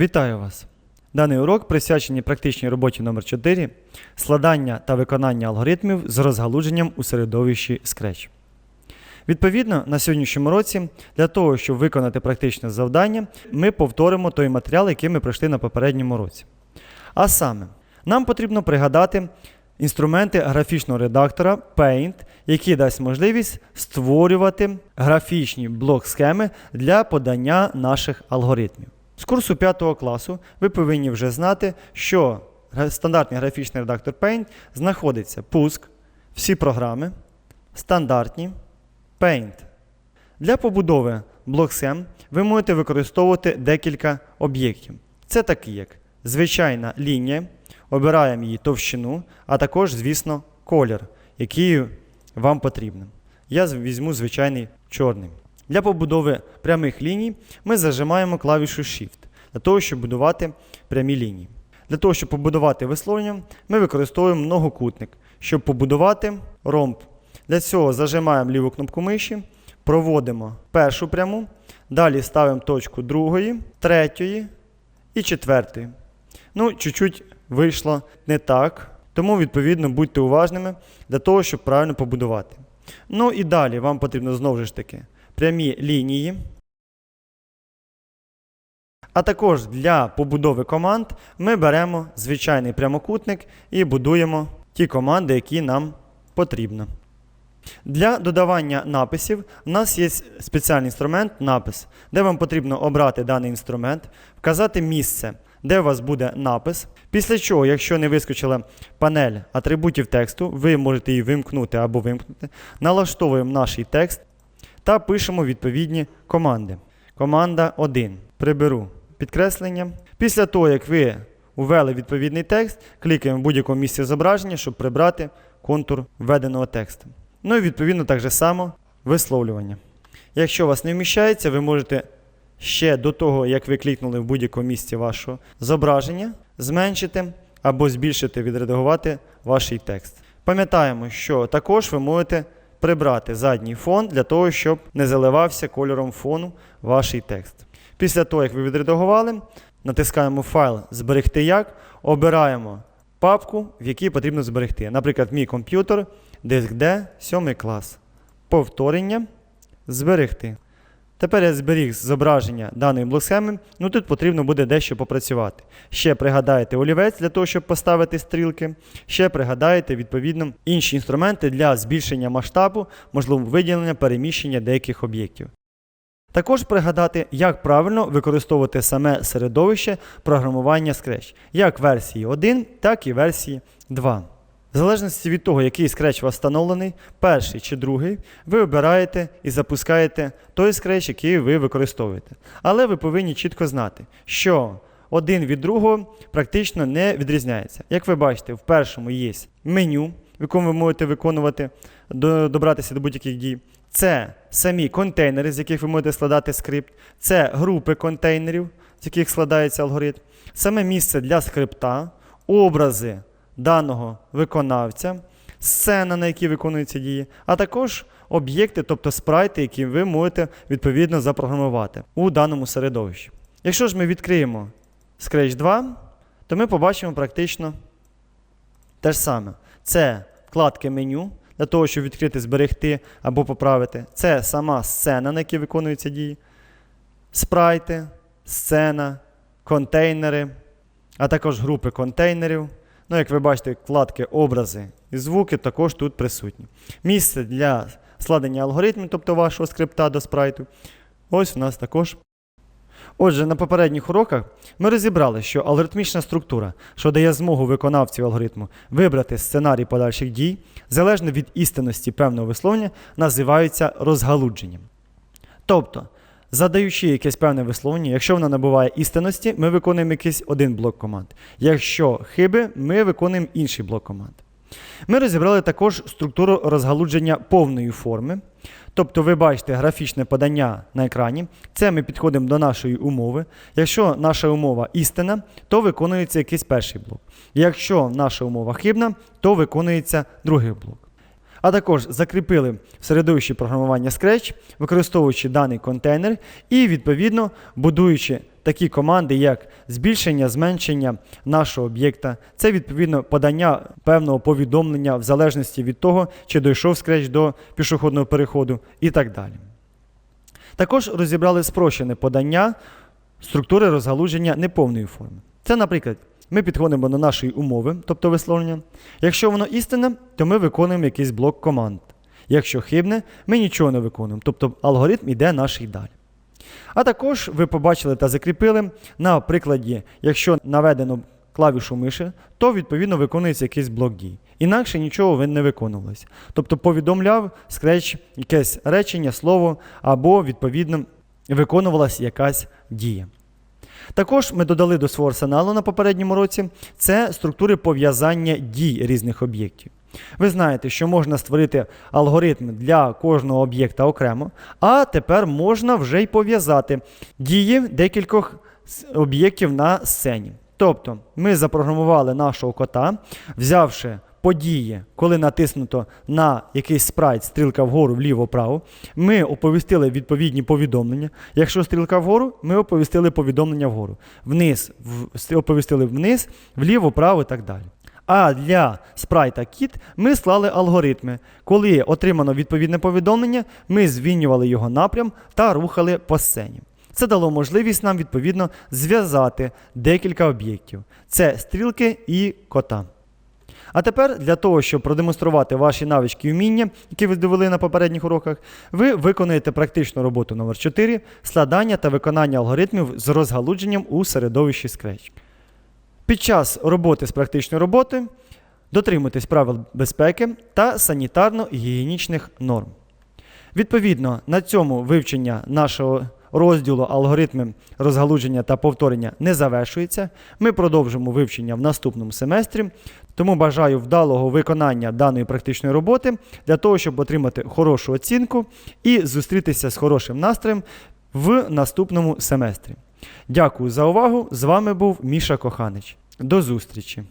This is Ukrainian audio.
Вітаю вас! Даний урок присвячений практичній роботі номер 4 складання та виконання алгоритмів з розгалудженням у середовищі Scratch. Відповідно, на сьогоднішньому році для того, щоб виконати практичне завдання, ми повторимо той матеріал, який ми пройшли на попередньому році. А саме, нам потрібно пригадати інструменти графічного редактора Paint, який дасть можливість створювати графічні блок-схеми для подання наших алгоритмів. З курсу 5 класу ви повинні вже знати, що стандартний графічний редактор Paint знаходиться пуск, всі програми, стандартні, Paint. Для побудови блок-схем ви можете використовувати декілька об'єктів. Це такі, як звичайна лінія, обираємо її товщину, а також, звісно, колір, який вам потрібен. Я візьму звичайний чорний. Для побудови прямих ліній ми зажимаємо клавішу Shift для того, щоб будувати прямі лінії. Для того, щоб побудувати висловлення, ми використовуємо многокутник. Щоб побудувати ромб, для цього зажимаємо ліву кнопку миші, проводимо першу пряму, далі ставимо точку другої, третьої і четвертої. Ну, чуть-чуть вийшло не так, тому, відповідно, будьте уважними для того, щоб правильно побудувати. Ну і далі вам потрібно знову ж таки прямі лінії. А також для побудови команд ми беремо звичайний прямокутник і будуємо ті команди, які нам потрібно. Для додавання написів у нас є спеціальний інструмент напис, де вам потрібно обрати даний інструмент, вказати місце, де у вас буде напис. Після чого, якщо не вискочила панель атрибутів тексту, ви можете її вимкнути або вимкнути. Налаштовуємо наш текст та пишемо відповідні команди. Команда 1. Приберу підкреслення. Після того, як ви ввели відповідний текст, клікаємо в будь-якому місці зображення, щоб прибрати контур введеного тексту. Ну і відповідно так же само висловлювання. Якщо у вас не вміщається, ви можете ще до того, як ви клікнули в будь-якому місці вашого зображення, зменшити або збільшити, відредагувати ваш текст. Пам'ятаємо, що також ви можете прибрати задній фон для того, щоб не заливався кольором фону ваш текст. Після того, як ви відредагували, натискаємо файл Зберегти як, обираємо папку, в якій потрібно зберегти. Наприклад, мій комп'ютер, диск D, 7 клас. Повторення. Зберегти. Тепер я зберіг зображення даної блок-схеми, ну тут потрібно буде дещо попрацювати. Ще пригадаєте олівець для того, щоб поставити стрілки. Ще пригадаєте, відповідно, інші інструменти для збільшення масштабу, можливо, виділення, переміщення деяких об'єктів. Також пригадати, як правильно використовувати саме середовище програмування Scratch, як версії 1, так і версії 2. В залежності від того, який Scratch у встановлений, перший чи другий, ви обираєте і запускаєте той Scratch, який ви використовуєте. Але ви повинні чітко знати, що один від другого практично не відрізняється. Як ви бачите, в першому є меню, в якому ви можете виконувати, добратися до будь-яких дій. Це самі контейнери, з яких ви можете складати скрипт, це групи контейнерів, з яких складається алгоритм, саме місце для скрипта, образи даного виконавця, сцена, на якій виконуються дії, а також об'єкти, тобто спрайти, які ви можете відповідно запрограмувати у даному середовищі. Якщо ж ми відкриємо Scratch 2, то ми побачимо практично те ж саме. Це вкладки меню для того, щоб відкрити, зберегти або поправити. Це сама сцена, на якій виконуються дії, спрайти, сцена, контейнери, а також групи контейнерів. Ну, як ви бачите, вкладки образи і звуки також тут присутні. Місце для складення алгоритмів, тобто вашого скрипта до спрайту. Ось у нас також. Отже, на попередніх уроках ми розібрали, що алгоритмічна структура, що дає змогу виконавцю алгоритму вибрати сценарій подальших дій, залежно від істинності певного висловлення, називаються розгалудженням. Тобто, задаючи якесь певне висловлення, якщо воно набуває істинності, ми виконуємо якийсь один блок команд. Якщо хиби, ми виконуємо інший блок команд. Ми розібрали також структуру розгалудження повної форми. Тобто ви бачите графічне подання на екрані. Це ми підходимо до нашої умови. Якщо наша умова істина, то виконується якийсь перший блок. Якщо наша умова хибна, то виконується другий блок. А також закріпили в середовищі програмування Scratch, використовуючи даний контейнер і, відповідно, будуючи такі команди, як збільшення, зменшення нашого об'єкта. Це відповідно подання певного повідомлення в залежності від того, чи дійшов скреч до пішохідного переходу і так далі. Також розібрали спрощене подання структури розгалуження неповної форми. Це, наприклад, ми підходимо до нашої умови, тобто висловлення. Якщо воно істинне, то ми виконуємо якийсь блок команд. Якщо хибне, ми нічого не виконуємо, тобто алгоритм йде наш і далі. А також ви побачили та закріпили на прикладі, якщо наведено клавішу миші, то відповідно виконується якийсь блок дій. Інакше нічого ви не виконувалось. Тобто повідомляв скреч якесь речення, слово або відповідно виконувалась якась дія. Також ми додали до свого арсеналу на попередньому році це структури пов'язання дій різних об'єктів. Ви знаєте, що можна створити алгоритм для кожного об'єкта окремо, а тепер можна вже й пов'язати дії декількох об'єктів на сцені. Тобто ми запрограмували нашого кота, взявши події, коли натиснуто на якийсь спрайт, стрілка вгору, вліво, вправо, ми оповістили відповідні повідомлення. Якщо стрілка вгору, ми оповістили повідомлення вгору. Вниз, в, оповістили вниз, вліво, вправо і так далі. А для спрайта кіт ми склали алгоритми. Коли отримано відповідне повідомлення, ми змінювали його напрям та рухали по сцені. Це дало можливість нам відповідно зв'язати декілька об'єктів: це стрілки і кота. А тепер для того, щоб продемонструвати ваші навички і вміння, які ви довели на попередніх уроках, ви виконуєте практичну роботу номер 4 складання та виконання алгоритмів з розгалудженням у середовищі Scratch. Під час роботи з практичної роботи дотримуйтесь правил безпеки та санітарно-гігієнічних норм. Відповідно, на цьому вивчення нашого розділу алгоритми розгалудження та повторення не завершується. Ми продовжимо вивчення в наступному семестрі. Тому бажаю вдалого виконання даної практичної роботи для того, щоб отримати хорошу оцінку і зустрітися з хорошим настроєм в наступному семестрі. Дякую за увагу. З вами був Міша Коханич. До зустрічі!